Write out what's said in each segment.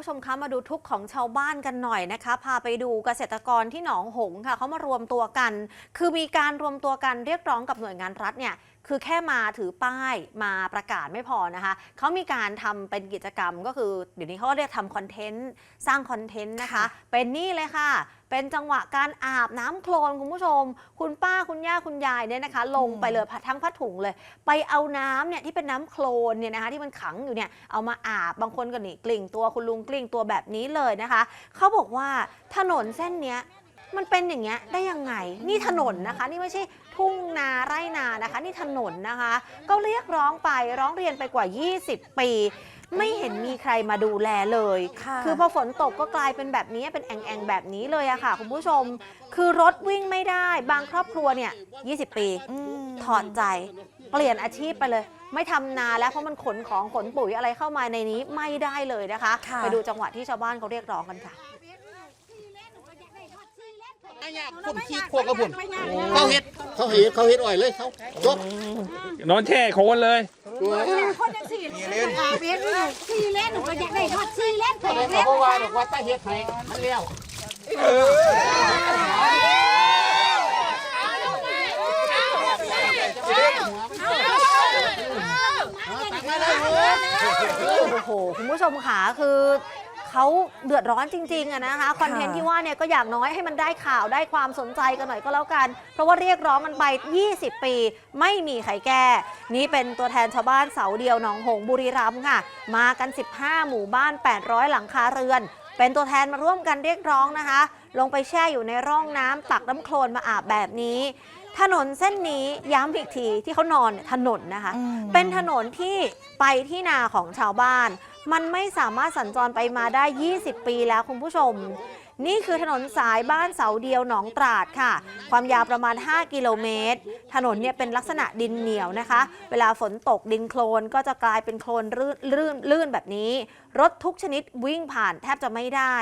ผู้ชมคะมาดูทุกข์ของชาวบ้านกันหน่อยนะคะ พาไปดูเกษตรกรที่หนองหงค่ะเขามารวมตัวกัน คือมีการรวมตัวกันเรียกร้องกับหน่วยงานรัฐเนี่ย คือแค่มาถือป้ายมาประกาศไม่พอนะคะเขามีการทำเป็นกิจกรรมก็คือเดี๋ยวนี้เขาก็เรียกทำคอนเทนต์ สร้างคอนเทนต์นะคะ เป็นนี่เลยค่ะ เป็นจังหวะการอาบน้ำโคลนคุณผู้ชม คุณป้าคุณย่าคุณยายเนี่ยนะคะ ลงไปเลยทั้งผ้าถุงเลย ไปเอาน้ำเนี่ยที่เป็นน้ำโคลนเนี่ยนะคะ ที่มันขังอยู่เนี่ยเอามาอาบบางคนก็นี่กลิ่งตัวคุณลุงกลิ่งตัวแบบนี้เลยนะคะเขาบอกว่าถนนเส้นเนี้ยมันเป็นอย่างเงี้ยได้ยังไง นี่ถนนนะคะ นี่ไม่ใช่ ทุ่งนาไร่นานะคะ นี่ถนนนะคะ ก็เรียกร้องไปร้องเรียนไปกว่า 20 ปี ไม่เห็นมีใครมาดูแลเลยค่ะคือพอฝนตกก็กลายเป็นแบบนี้เป็นแอ่งๆแบบนี้เลยอะค่ะ คุณผู้ชม คือรถวิ่งไม่ได้ บางครอบครัวเนี่ย 20 ปีอืมถอดใจ เปลี่ยนอาชีพไปเลยไม่ทำนาแล้วเพราะมันขนของขนปุ๋ยอะไรเข้ามาในนี้ไม่ได้เลยนะคะค่ะไปดูจังหวะที่ชาวบ้านเขาเรียกร้องกันค่ะ พุ่นขี้โคกกระพุ่นเขาเฮ็ดเขาเฮ็ดเขาเฮ็ดอ้อยเลยเขาจบนอนแช่โคลนเลยคนจังสี่เล่นอาเบียนนี่สี่เล่นหนูก็อยากได้ทอดสี่เล่นแปดเขาเล่นบอกว่าบอกว่าตาเฮ็ดให้มันแล้วโอ้โห คุณผู้ชมค่ะคือ เขาเดือดร้อนจริงๆอะนะคะคอนเทนต์ที่ว่าเนี่ยก็อยากน้อยให้มันได้ข่าวได้ความสนใจกันหน่อยก็แล้วกัน เพราะว่าเรียกร้องมันไป 20 ปี ไม่มีใครแก้ นี่เป็นตัวแทนชาวบ้านเสาเดียวหนองหงส์บุรีรัมย์ค่ะ มากัน 15 หมู่บ้าน 800 หลังคาเรือน เป็นตัวแทนมาร่วมกันเรียกร้องนะคะ ลงไปแช่อยู่ในร่องน้ำตักน้ำโคลนมาอาบแบบนี้ถนนเส้นนี้ย้ำอีกทีที่เขานอนเนี่ยถนนนะคะอืมเป็นถนนที่ไปที่นาของชาวบ้าน มันไม่สามารถสัญจรไปมาได้ 20 ปีแล้วคุณผู้ชม นี่คือถนนสายบ้านเสาเดียวหนองตราดค่ะ ความยาวประมาณ 5 กิโลเมตร ถนนเนี่ยเป็นลักษณะดินเหนียวนะคะ เวลาฝนตกดินโคลนก็จะกลายเป็นโคลนลื่นลื่นลื่นแบบนี้ รถทุกชนิดวิ่งผ่านแทบจะไม่ได้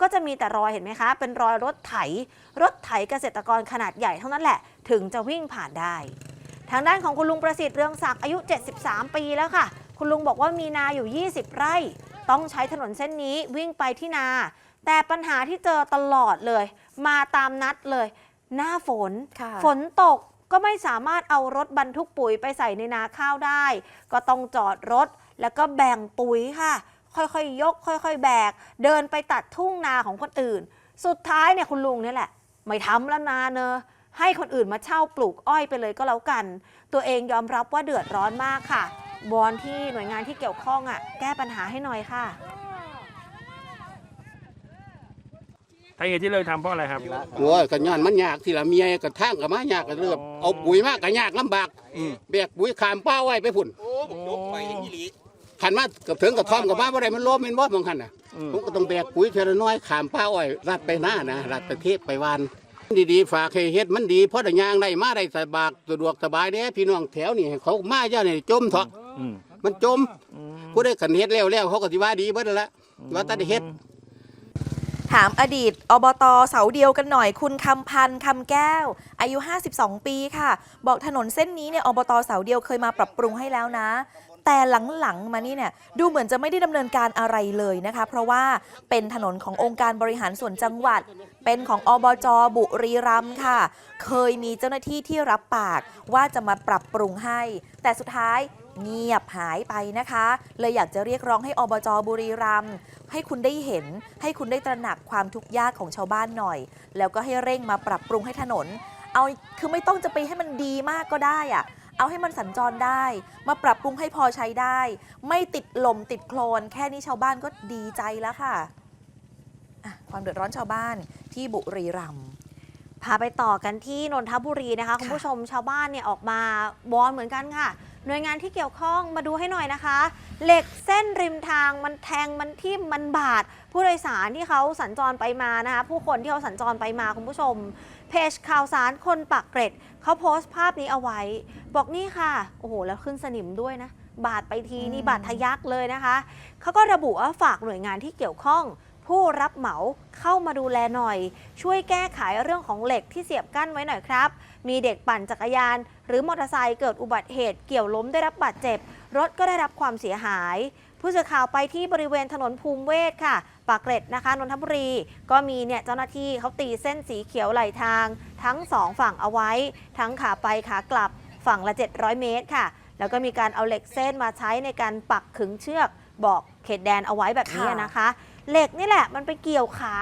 ก็จะมีแต่รอยเห็นไหมคะ เป็นรอยรถไถ รถไถเกษตรกรขนาดใหญ่เท่านั้นแหละ ถึงจะวิ่งผ่านได้ ทางด้านของคุณลุงประสิทธิ์เรืองศักดิ์อายุ 73 ปีแล้วค่ะ คุณลุงบอกว่ามีนาอยู่ 20 ไร่ ต้องใช้ถนนเส้นนี้วิ่งไปที่นา แต่ปัญหาที่เจอตลอดเลย มาตามนัดเลย หน้าฝนค่ะฝนตกก็ไม่สามารถเอารถบรรทุกปุ๋ยไปใส่ในนาข้าวได้ ก็ต้องจอดรถแล้วก็แบ่งปุ๋ยค่ะ ค่อยๆยก ค่อยๆ แบก เดินไปตัดทุ่งนาของคนอื่น สุดท้ายเนี่ยคุณลุงเนี่ยแหละ ไม่ทำแล้วนาเนอะให้คนอื่นมาเช่าปลูกอ้อยไปเลยก็แล้วกัน ตัวเองยอมรับว่าเดือดร้อนมากค่ะ วอนที่หน่วยงานที่เกี่ยวข้องอะแก้ปัญหาให้หน่อยค่ะสาเหตุที่เลิกทำเพราะอะไรครับ โอ้ยก็ย้อนมันยากที่ละเมียก็ทางก็มายากก็เริ่มเอาปุ๋ยมากก็ยากลำบากแบกปุ๋ยขามป้าไว้ไปพุ่นยกไปขันมากับถึงกับท่อมกับมาบ่ได้มันล้มแมันบ่บางคันน่ะอืมผมก็ต้องแบกปุ๋ยเทละน้อยขามป้าอ้อยรัดไปหน้านะรัดไปเทศไปวานดีๆฝากให้เฮ็ดมันดีเพราะได้ย่างได้มาได้สบายสะดวกสบายเด้พี่น้องแถวนี่เขามาเจ้านี่จมเถาะ อืมมันจมผู้ได้ขันเฮ็ดแล้วแล้วเขาก็สิว่าดีเบิดนั่นละว่าแตได้เฮ็ด ถามอดีตอบตเสาเดียวกันหน่อยคุณคำพันธ์คำแก้ว อายุ 52 ปีค่ะ บอกถนนเส้นนี้เนี่ยอบตเสาเดียวเคยมาปรับปรุงให้แล้วนะ แต่หลังๆมานี่เนี่ยดูเหมือนจะไม่ได้ดำเนินการอะไรเลยนะคะ เพราะว่าเป็นถนนขององค์การบริหารส่วนจังหวัด เป็นของอบจบุรีรัมย์ค่ะ เคยมีเจ้าหน้าที่ที่รับปากว่าจะมาปรับปรุงให้ แต่สุดท้าย เงียบหายไปนะคะ เลยอยากจะเรียกร้องให้อบจบุรีรัมย์ให้คุณได้เห็น ให้คุณได้ตระหนักความทุกข์ยากของชาวบ้านหน่อย แล้วก็ให้เร่งมาปรับปรุงให้ถนน เอาคือไม่ต้องจะไปให้มันดีมากก็ได้อะเอาให้มันสัญจรได้ มาปรับปรุงให้พอใช้ได้ ไม่ติดลมติดโคลน แค่นี้ชาวบ้านก็ดีใจแล้วค่ะอะความเดือดร้อนชาวบ้านที่บุรีรัมย์พาไปต่อกันที่นนทบุรีนะคะคุณผู้ชมชาวบ้านเนี่ยออกมาวอนเหมือนกันค่ะ หน่วยงานที่เกี่ยวข้องมาดูให้หน่อยนะคะ เหล็กเส้นริมทางมันแทงมันทิ่มมันบาด ผู้โดยสารที่เขาสัญจรไปมานะคะ ผู้คนที่เขาสัญจรไปมาคุณผู้ชม เพจข่าวสารคนปากเกร็ดเขาโพสต์ภาพนี้เอาไว้ บอกนี่ค่ะ โอ้โห แล้วขึ้นสนิมด้วยนะ บาดไปทีนี่บาดทะยักเลยนะคะเขาก็ระบุว่าฝากหน่วยงานที่เกี่ยวข้อง ผู้รับเหมาเข้ามาดูแลหน่อย ช่วยแก้ไขเรื่องของเหล็กที่เสียบกั้นไว้หน่อยครับ มีเด็กปั่นจักรยาน หรือมอเตอร์ไซค์เกิดอุบัติเหตุเกี่ยวล้มได้รับบาดเจ็บ รถก็ได้รับความเสียหายผู้สื่อข่าวไปที่บริเวณถนนภูมิเวศค่ะ ปากเกร็ดนะคะ นนทบุรี ก็มีเนี่ยเจ้าหน้าที่เขาตีเส้นสีเขียวไหลทาง ทั้งสองฝั่งเอาไว้ ทั้งขาไปขากลับฝั่งละ 700 เมตรค่ะ แล้วก็มีการเอาเหล็กเส้นมาใช้ในการปักขึงเชือก บอกเขตแดนเอาไว้แบบนี้นะคะ เหล็กนี่แหละมันไปเกี่ยวขา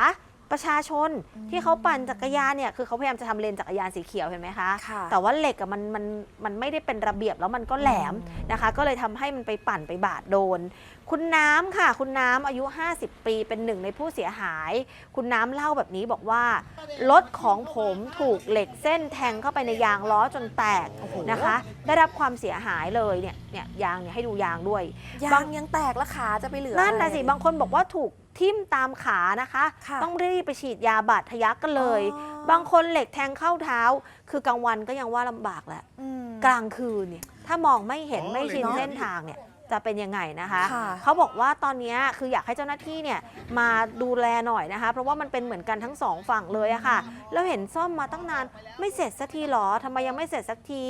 ประชาชนที่เขาปั่นจักรยานเนี่ยคือเขาพยายามจะทำเลนจักรยานสีเขียวเห็นไหมคะค่ะแต่ว่าเหล็กอะมันมันมันไม่ได้เป็นระเบียบแล้วมันก็แหลมนะคะ ก็เลยทำให้มันไปปั่นไปบาดโดน คุณน้ำค่ะ คุณน้ำอายุ 50 ปีเป็นหนึ่งในผู้เสียหาย คุณน้ำเล่าแบบนี้บอกว่ารถของผมถูกเหล็กเส้นแทงเข้าไปในยางล้อจนแตกนะคะ ได้รับความเสียหายเลยเนี่ยเนี่ยยางเนี่ยให้ดูยางด้วยยาบางงยังแตกแล้วขาจะไปเหลือนั่นนะอะไรสิบางคนบอกว่าถูก ทิ่มตามขานะคะ ค่ะ ต้องรีบไปฉีดยาบาดทะยักกันเลย อ๋อบางคนเหล็กแทงเข้าเท้า คือกลางวันก็ยังว่าลำบากแหละ อืม กลางคืนเนี่ยถ้ามองไม่เห็นอ๋อไม่ชินเลยเนอะเส้นทางเนี่ย จะเป็นยังไงนะคะค่ะ เขาบอกว่าตอนเนี้ยคืออยากให้เจ้าหน้าที่เนี่ยมาดูแลหน่อยนะคะ เพราะว่ามันเป็นเหมือนกันทั้งสองฝั่งเลยอะค่ะแล้วเห็นซ่อมมาตั้งนานไม่เสร็จสักทีหรอทำไมยังไม่เสร็จสักที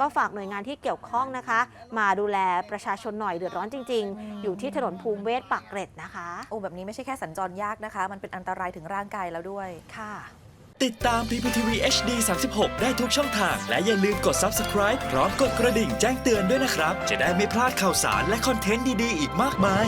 ก็ฝากหน่วยงานที่เกี่ยวข้องนะคะ มาดูแลประชาชนหน่อยเดือดร้อนจริง ๆ อยู่ที่ถนนภูมิเวศปากเกร็ดนะคะ โอ้แบบนี้ไม่ใช่แค่สัญจรยากนะคะ มันเป็นอันตรายถึงร่างกายแล้วด้วย ค่ะ ติดตาม PPTV HD 36 ได้ทุกช่องทาง และอย่าลืมกด Subscribe พร้อมกดกระดิ่งแจ้งเตือนด้วยนะครับ จะได้ไม่พลาดข่าวสารและคอนเทนต์ดี ๆ อีกมากมาย